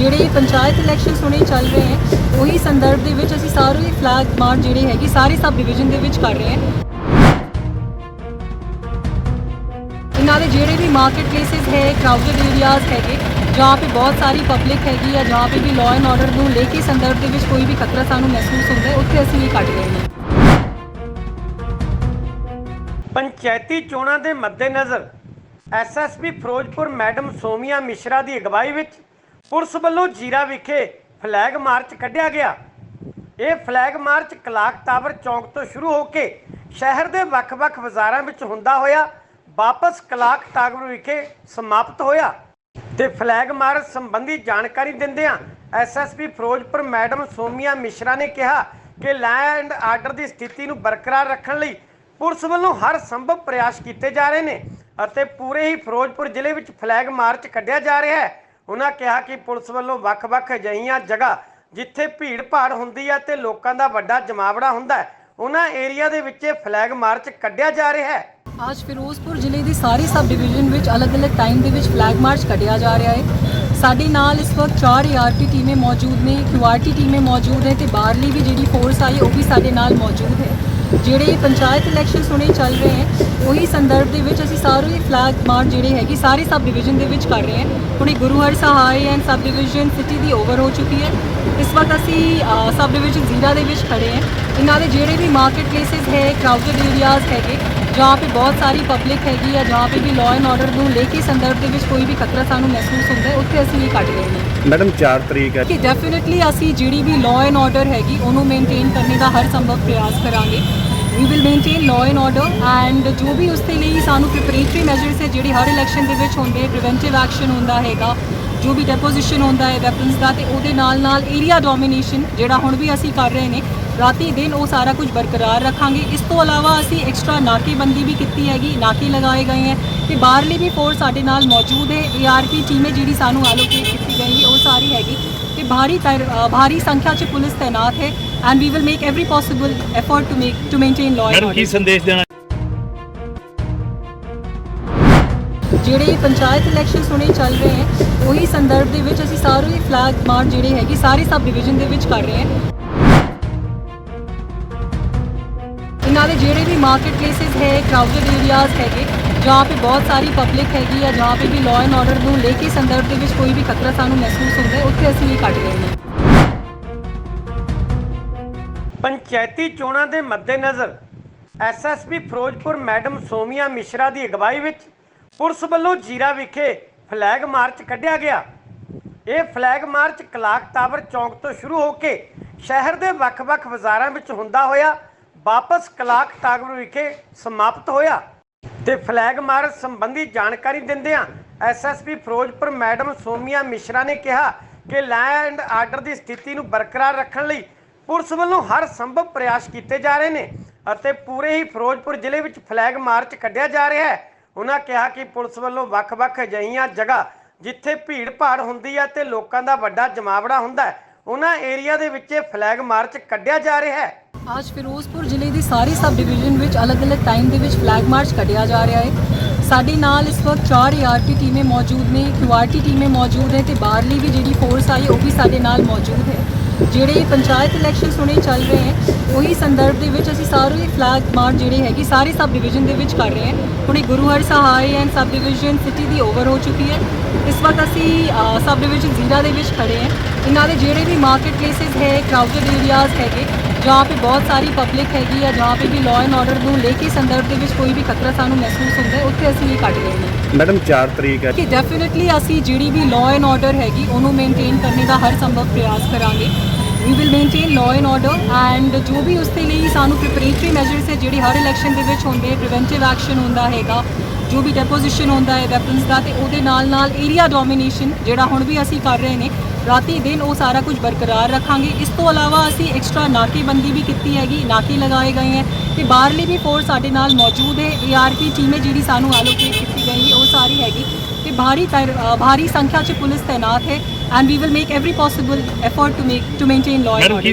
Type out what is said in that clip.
ਜਿਹੜੇ ਪੰਚਾਇਤ ਇਲੈਕਸ਼ਨਸ ਹੁਣੇ ਚੱਲ ਰਹੇ ਹੈ, ਉਹੀ ਸੰਦਰਭ ਦੇ ਵਿੱਚ ਅਸੀਂ ਸਾਰੇ ਫਲੈਗ ਮਾਰਚ ਜਿਹੜੇ ਹੈਗੇ, ਸਾਰੇ ਸਬ ਡਿਵੀਜ਼ਨ ਦੇ ਵਿੱਚ ਕਰ ਰਹੇ ਹਾਂ। ਇਹਨਾਂ ਦੇ ਜਿਹੜੇ ਵੀ ਮਾਰਕੀਟ ਪਲੇਸਸ ਹੈ ਕਰਾਊਡਡ ਏਰੀਆਜ਼ ਹੈਗੇ ਜहाँ पे बहुत सारी पब्लिक हैगी या जहाँ पे भी लॉ एंड ऑर्डर ਨੂੰ ਲੈ ਕੇ ਸੰਦਰਭ ਦੇ ਵਿੱਚ ਕੋਈ ਵੀ ਖਤਰਾ ਸਾਨੂੰ ਮਹਿਸੂਸ ਹੁੰਦਾ ਹੈ, ਉੱਥੇ ਅਸੀਂ ਇਹ ਕੱਢ ਰਹੇ ਹਾਂ। ਪੰਚਾਇਤੀ ਚੋਣਾਂ ਦੇ ਮੱਦੇਨਜ਼ਰ ਐਸਐਸਪੀ ਫਿਰੋਜ਼ਪੁਰ ਮੈਡਮ ਸੋਮੀਆ ਮਿਸ਼ਰਾ ਦੀ ਅਗਵਾਈ ਵਿੱਚ ਪੁਲਿਸ ਵੱਲੋਂ ਜੀਰਾ ਵਿਖੇ ਫਲੈਗ ਮਾਰਚ ਕੱਢਿਆ ਗਿਆ। ਇਹ ਫਲੈਗ ਮਾਰਚ ਕਲਾਕ ਟਾਵਰ ਚੌਂਕ ਤੋਂ ਸ਼ੁਰੂ ਹੋ ਕੇ ਸ਼ਹਿਰ ਦੇ ਵੱਖ-ਵੱਖ ਬਾਜ਼ਾਰਾਂ ਵਿੱਚ ਹੁੰਦਾ ਹੋਇਆ ਵਾਪਸ ਕਲਾਕ ਟਾਵਰ ਵਿਖੇ ਸਮਾਪਤ ਹੋਇਆ। ਤੇ ਫਲੈਗ ਮਾਰਚ ਸੰਬੰਧੀ ਜਾਣਕਾਰੀ ਦਿੰਦਿਆਂ ਐਸਐਸਪੀ ਫਿਰੋਜ਼ਪੁਰ ਮੈਡਮ ਸੋਮੀਆ ਮਿਸ਼ਰਾ ਨੇ ਕਿਹਾ ਕਿ ਲੈਂਡ ਆਰਡਰ ਦੀ ਸਥਿਤੀ ਨੂੰ ਬਰਕਰਾਰ ਰੱਖਣ ਲਈ ਪੁਲਿਸ ਵੱਲੋਂ ਹਰ ਸੰਭਵ ਪ੍ਰਯਾਸ ਕੀਤੇ ਜਾ ਰਹੇ ਨੇ ਅਤੇ ਪੂਰੇ ਹੀ ਫਿਰੋਜ਼ਪੁਰ ਜ਼ਿਲ੍ਹੇ ਵਿੱਚ ਫਲੈਗ ਮਾਰਚ ਕੱਢਿਆ ਜਾ ਰਿਹਾ ਹੈ। ਉਹਨਾਂ ਕਿਹਾ ਕਿ ਪੁਲਿਸ ਵੱਲੋਂ ਵੱਖ-ਵੱਖ ਅਜਿਹੀਆਂ ਜਗ੍ਹਾ ਜਿੱਥੇ ਭੀੜ ਭਾੜ ਹੁੰਦੀ ਹੈ ਤੇ ਲੋਕਾਂ ਦਾ ਵੱਡਾ ਜਮਾਵੜਾ ਹੁੰਦਾ ਹੈ, ਉਹਨਾਂ ਏਰੀਆ ਦੇ ਵਿੱਚ ਇਹ ਫਲੈਗ ਮਾਰਚ ਕੱਢਿਆ ਜਾ ਰਿਹਾ ਹੈ। ਅੱਜ ਫਿਰੋਜ਼ਪੁਰ ਜ਼ਿਲ੍ਹੇ ਦੀ ਸਾਰੀ ਸਬ ਡਿਵੀਜ਼ਨ ਵਿੱਚ ਅਲੱਗ-ਅਲੱਗ ਟਾਈਮ ਦੇ ਵਿੱਚ ਫਲੈਗ ਮਾਰਚ ਕੱਢਿਆ ਜਾ ਰਿਹਾ ਹੈ। ਸਾਡੇ ਨਾਲ ਇਸ ਵਕਤ 4 ਆਰਪੀ ਟੀਮੇ ਮੌਜੂਦ ਨੇ ਕਿਊਆਰਟੀ ਟੀਮੇ ਮੌਜੂਦ ਨੇ ਤੇ ਬਾਹਰਲੀ ਵੀ ਜਿਹੜੀ ਫੋਰਸ ਆਈ ਉਹ ਵੀ ਸਾਡੇ ਨਾਲ ਮੌਜੂਦ ਹੈ। ਜਿਹੜੇ ਪੰਚਾਇਤ ਇਲੈਕਸ਼ਨਸ ਹੁਣੇ ਚੱਲ ਰਹੇ ਹੈ, ਉਹੀ ਸੰਦਰਭ ਦੇ ਵਿੱਚ ਅਸੀਂ ਸਾਰੇ ਫਲੈਗ ਮਾਰਚ ਜਿਹੜੇ ਹੈਗੇ, ਸਾਰੇ ਸਬ ਡਿਵੀਜ਼ਨ ਦੇ ਵਿੱਚ ਕਰ ਰਹੇ ਹਾਂ। ਹੁਣੇ Guru Har Sahai and sub division city the over ਹੋ ਚੁੱਕੀ ਹੈ। ਇਸ ਵਕਤ ਅਸੀਂ ਸਬ ਡਿਵੀਜ਼ਨ ਜ਼ੀਰਾ ਦੇ ਵਿੱਚ ਖੜੇ ਹਾਂ। ਇਹਨਾਂ ਦੇ ਜਿਹੜੇ ਵੀ ਮਾਰਕੀਟ ਪਲੇसेस ਹੈ ਕਰਾਊਡਡ ਏਰੀਆਜ਼ ਹੈਗੇ ਜਹਾਂ पे ਬਹੁਤ ਸਾਰੀ ਪਬਲਿਕ ਹੈਗੀ ਆ ਜਹਾਂ पे ਵੀ ਲਾਅ ਐਂਡ ਆਰਡਰ ਨੂੰ ਲੈ ਕੇ ਸੰਦਰਭ ਦੇ ਵਿੱਚ ਕੋਈ ਵੀ ਖਤਰਾ ਸਾਨੂੰ ਮਹਿਸੂਸ ਹੁੰਦਾ ਹੈ ਉੱਥੇ ਅਸੀਂ ਇਹ ਕੱਢ ਰਹੇ। ਹਾਂ ਮੈਡਮ 4 ਤਰੀਕ ਹੈ। ਕਿ ਡੈਫੀਨਿਟਲੀ ਅਸੀਂ ਜਿਹੜੀ ਵੀ ਲਾਅ ਐਂਡ ਆਰਡਰ ਹੈਗੀ ਉਹਨੂੰ ਮੇਨਟੇਨ ਕਰਨੇ ਦਾ ਹਰ ਸੰਭਵ ਪ੍ਰਯਾਸ ਕਰਾਂਗੇ। We will maintain law and order and ਜੋ ਵੀ ਉਸ ਦੇ ਲਈ ਸਾਨੂੰ ਪ੍ਰੀਪਰੇਟਰੀ ਮੈਜਰਸ ਹੈ ਜਿਹੜੀ ਹਰ ਇਲੈਕਸ਼ਨ ਦੇ ਵਿੱਚ ਹੁੰਦੇ ਪ੍ਰੀਵੈਂਟਿਵ ਐਕਸ਼ਨ ਹੁੰਦਾ ਹੈਗਾ ਜੋ ਵੀ ਡੈਪੋਜੀਸ਼ਨ ਹੁੰਦਾ ਹੈ ਵੈਪਨਸ ਦਾ ਤੇ ਉਹਦੇ ਨਾਲ ਨਾਲ ਏਰੀਆ ਡੋਮੀਨੇਸ਼ਨ ਜਿਹੜਾ ਹੁਣ ਵੀ ਅਸੀਂ ਕਰ ਰਹੇ ਨੇ ਰਾਤੀ ਦਿਨ ਉਹ ਸਾਰਾ ਕੁਝ ਬਰਕਰਾਰ ਰੱਖਾਂਗੇ। ਇਸ ਤੋਂ ਇਲਾਵਾ ਅਸੀਂ ਐਕਸਟਰਾ ਨਾਕੇਬੰਦੀ ਵੀ ਕੀਤੀ ਹੈਗੀ ਨਾਕੇ ਲਗਾਏ ਗਏ ਹੈ ਤੇ ਬਾਹਰਲੀ ਵੀ ਫੋਰਸ ਸਾਡੇ ਨਾਲ ਮੌਜੂਦ ਹੈ। ਏਆਰਪੀ ਟੀਮ ਹੈ ਜਿਹੜੀ ਸਾਨੂੰ ਐਲੋਕੇਟ ਕੀਤੀ ਗਈ ਹੈ ਉਹ ਸਾਰੀ ਹੈਗੀ ਤੇ ਭਾਰੀ ਭਾਰੀ ਸੰਖਿਆ 'ਚ ਪੁਲਿਸ ਤਾਇਨਾਤ ਹੈ and we will make every possible effort to make to maintain law and ਕੀ ਸੰਦੇਸ਼ ਦੇਣਾ ਜਿਹੜੇ ਪੰਚਾਇਤ ਇਲੈਕਸ਼ਨਸ ਹੁਣੇ ਚੱਲ ਰਹੇ ਹੈ ਉਹੀ ਸੰਦਰਭ ਦੇ ਵਿੱਚ ਅਸੀਂ ਸਾਰੇ ਫਲੈਗ ਮਾਰਚ ਜਿਹੜੇ ਹੈਗੇ ਸਾਰੇ ਸਬ ਡਿਵੀਜ਼ਨ ਦੇ ਵਿੱਚ ਕਰ ਰਹੇ ਹਾਂ। ਇਹਨਾਂ ਦੇ ਜਿਹੜੇ ਵੀ ਮਾਰਕੀਟ ਪਲੇਸਿਸ ਹੈ ਕਰਾਊਡਡ ਏਰੀਆਜ਼ ਹੈਗੇ ਜहाँ पे बहुत सारी पब्लिक हैगी या जहाँ पे भी लॉ एंड ऑर्डर ਨੂੰ ਲੈ ਕੇ ਸੰਦਰਭ ਦੇ ਵਿੱਚ ਕੋਈ ਵੀ ਖਤਰਾ ਸਾਨੂੰ ਮਹਿਸੂਸ ਹੁੰਦਾ ਉੱਥੇ ਅਸੀਂ ਇਹ ਕੱਢ ਰਹੇ ਹਾਂ। ਪੰਚਾਇਤੀ ਚੋਣਾਂ ਦੇ ਮੱਦੇਨਜ਼ਰ ਐਸਐਸਪੀ ਫਿਰੋਜ਼ਪੁਰ ਮੈਡਮ ਸੋਮੀਆ ਮਿਸ਼ਰਾ ਦੀ ਅਗਵਾਈ ਵਿੱਚ ਪੁਲਿਸ ਵੱਲੋਂ ਜੀਰਾ ਵਿਖੇ ਫਲੈਗ ਮਾਰਚ ਕੱਢਿਆ ਗਿਆ। ਇਹ ਫਲੈਗ ਮਾਰਚ ਕਲਾਕ ਟਾਵਰ ਚੌਂਕ ਤੋਂ ਸ਼ੁਰੂ ਹੋ ਕੇ ਸ਼ਹਿਰ ਦੇ ਵੱਖ-ਵੱਖ ਬਾਜ਼ਾਰਾਂ ਵਿੱਚ ਹੁੰਦਾ ਹੋਇਆ ਵਾਪਸ ਕਲਾਕ ਟਾਗਰ ਵਿਖੇ ਸਮਾਪਤ ਹੋਇਆ ਤੇ ਫਲੈਗ ਮਾਰਚ ਸੰਬੰਧੀ ਜਾਣਕਾਰੀ ਦਿੰਦਿਆਂ ਐਸਐਸਪੀ ਫਿਰੋਜ਼ਪੁਰ ਮੈਡਮ ਸੋਮੀਆ ਮਿਸ਼ਰਾ ਨੇ ਕਿਹਾ ਕਿ ਲੈਂਡ ਆਰਡਰ ਦੀ ਸਥਿਤੀ ਨੂੰ ਬਰਕਰਾਰ ਰੱਖਣ ਲਈ ਪੁਲਿਸ ਵੱਲੋਂ ਹਰ ਸੰਭਵ ਪ੍ਰਯਾਸ ਕੀਤੇ ਜਾ ਰਹੇ ਨੇ ਅਤੇ ਪੂਰੇ ਹੀ ਫਿਰੋਜ਼ਪੁਰ ਜ਼ਿਲ੍ਹੇ ਵਿੱਚ ਫਲੈਗ ਮਾਰਚ ਕੱਢਿਆ ਜਾ ਰਿਹਾ ਹੈ। ਉਹਨਾਂ ਕਿਹਾ ਕਿ ਪੁਲਿਸ ਵੱਲੋਂ ਵੱਖ-ਵੱਖ ਅਜਿਹੀਆਂ ਜਗ੍ਹਾ ਜਿੱਥੇ ਭੀੜ ਭਾੜ ਹੁੰਦੀ ਹੈ ਤੇ ਲੋਕਾਂ ਦਾ ਵੱਡਾ ਜਮਾਵੜਾ ਹੁੰਦਾ ਹੈ ਉਹਨਾਂ ਏਰੀਆ ਦੇ ਵਿੱਚ ਇਹ ਫਲੈਗ ਮਾਰਚ ਕੱਢਿਆ ਜਾ ਰਿਹਾ ਹੈ। ਅੱਜ ਫਿਰੋਜ਼ਪੁਰ ਜ਼ਿਲ੍ਹੇ ਦੀ ਸਾਰੀ ਸਬ ਡਿਵੀਜ਼ਨ ਵਿੱਚ ਅਲੱਗ-ਅਲੱਗ ਟਾਈਮ ਦੇ ਵਿੱਚ ਫਲੈਗ ਮਾਰਚ ਕੱਢਿਆ ਜਾ ਰਿਹਾ ਹੈ। ਸਾਡੇ ਨਾਲ ਇਸ ਵਕਤ 4 ਆਰਪੀ ਟੀਮੇ ਮੌਜੂਦ ਨੇ ਕਿਊਆਰਟੀ ਟੀਮੇ ਮੌਜੂਦ ਹੈ ਤੇ ਬਾਹਰਲੀ ਵੀ ਜਿਹੜੀ ਫੋਰਸ ਆਈ ਉਹ ਵੀ ਸਾਡੇ ਨਾਲ ਮੌਜੂਦ ਹੈ। ਜਿਹੜੇ ਪੰਚਾਇਤ ਇਲੈਕਸ਼ਨ ਹੁਣੇ ਚੱਲ ਰਹੇ ਹਨ ਉਹੀ ਸੰਦਰਭ ਦੇ ਵਿੱਚ ਅਸੀਂ ਸਾਰੇ ਹੀ ਫਲੈਗ ਮਾਰਚ ਜਿਹੜੇ ਹੈਗੇ ਸਾਰੇ ਸਬ ਡਿਵੀਜ਼ਨ ਦੇ ਵਿੱਚ ਕਰ ਰਹੇ ਹਾਂ। ਹੁਣੇ Guru Har Sahai and sub division city the over ਹੋ ਚੁੱਕੀ ਹੈ। ਇਸ ਵਕਤ ਅਸੀਂ ਸਬ ਡਿਵੀਜ਼ਨ ਜ਼ੀਰਾ ਦੇ ਵਿੱਚ ਖੜੇ ਹਾਂ। ਇਹਨਾਂ ਦੇ ਜਿਹੜੇ ਵੀ ਮਾਰਕੀਟ ਪਲੇਸਿਸ ਹੈ ਕਰਾਊਡਡ ਏਰੀਆਜ਼ ਹੈਗੇ ਜहाँ पे ਬਹੁਤ ਸਾਰੀ ਪਬਲਿਕ ਹੈਗੀ ਆ जहाँ पे ਵੀ लॉ ਐਂਡ ऑर्डर ਨੂੰ ਲੈ ਕੇ ਸੰਦਰਭ ਦੇ ਵਿੱਚ ਕੋਈ ਵੀ ਖਤਰਾ ਸਾਨੂੰ ਮਹਿਸੂਸ ਹੁੰਦਾ ਹੈ ਉੱਥੇ ਅਸੀਂ ਇਹ ਕੱਢ ਰਹੇ ਹਾਂ। ਮੈਡਮ 4 ਤਰੀਕ ਹੈ। ਕਿ ਡੈਫੀਨਿਟਲੀ ਅਸੀਂ ਜਿਹੜੀ ਵੀ ਲॉ ਐਂਡ ਆਰਡਰ ਹੈਗੀ ਉਹਨੂੰ ਮੇਨਟੇਨ ਕਰਨੇ ਦਾ ਹਰ ਸੰਭਵ ਪ੍ਰਯਾਸ ਕਰਾਂਗੇ। We will maintain law and order and ਜੋ ਵੀ ਉਸ ਦੇ ਲਈ ਸਾਨੂੰ ਪ੍ਰੀਪਰੇਟਰੀ ਮੈਜਰਸ ਹੈ ਜਿਹੜੇ ਹਰ ਇਲੈਕਸ਼ਨ ਦੇ ਵਿੱਚ ਹੁੰਦੇ ਪ੍ਰੀਵੈਂਟਿਵ ਐਕਸ਼ਨ ਹੁੰਦਾ ਹੈਗਾ ਜੋ ਵੀ ਡੈਪੋਜੀਸ਼ਨ ਹੁੰਦਾ ਹੈ ਵੈਪਨਸ ਦਾ ਤੇ ਉਹਦੇ ਨਾਲ ਨਾਲ ਏਰੀਆ ਡੋਮੀਨੇਸ਼ਨ ਜਿਹੜਾ ਹੁਣ ਵੀ ਅਸੀਂ ਕਰ ਰਹੇ ਨੇ ਰਾਤੀ ਦਿਨ ਉਹ ਸਾਰਾ ਕੁਝ ਬਰਕਰਾਰ ਰੱਖਾਂਗੇ। ਇਸ ਤੋਂ ਇਲਾਵਾ ਅਸੀਂ ਐਕਸਟਰਾ ਨਾਕੇਬੰਦੀ ਵੀ ਕੀਤੀ ਹੈਗੀ ਨਾਕੇ ਲਗਾਏ ਗਏ ਹੈ ਤੇ ਬਾਹਰਲੀ ਵੀ ਫੋਰਸ ਸਾਡੇ ਨਾਲ ਮੌਜੂਦ ਹੈ। ਏਆਰਪੀ ਟੀਮ ਹੈ ਜਿਹੜੀ ਸਾਨੂੰ ਐਲੋਕੇਟ ਕੀਤੀ ਗਈ ਹੈ ਉਹ ਸਾਰੀ ਹੈਗੀ ਤੇ ਭਾਰੀ ਤਰ- ਅ, ਭਾਰੀ ਸੰਖਿਆ 'ਚ ਪੁਲਿਸ ਤਾਇਨਾਤ ਹੈ। and we will make every possible effort to make to maintain law and order.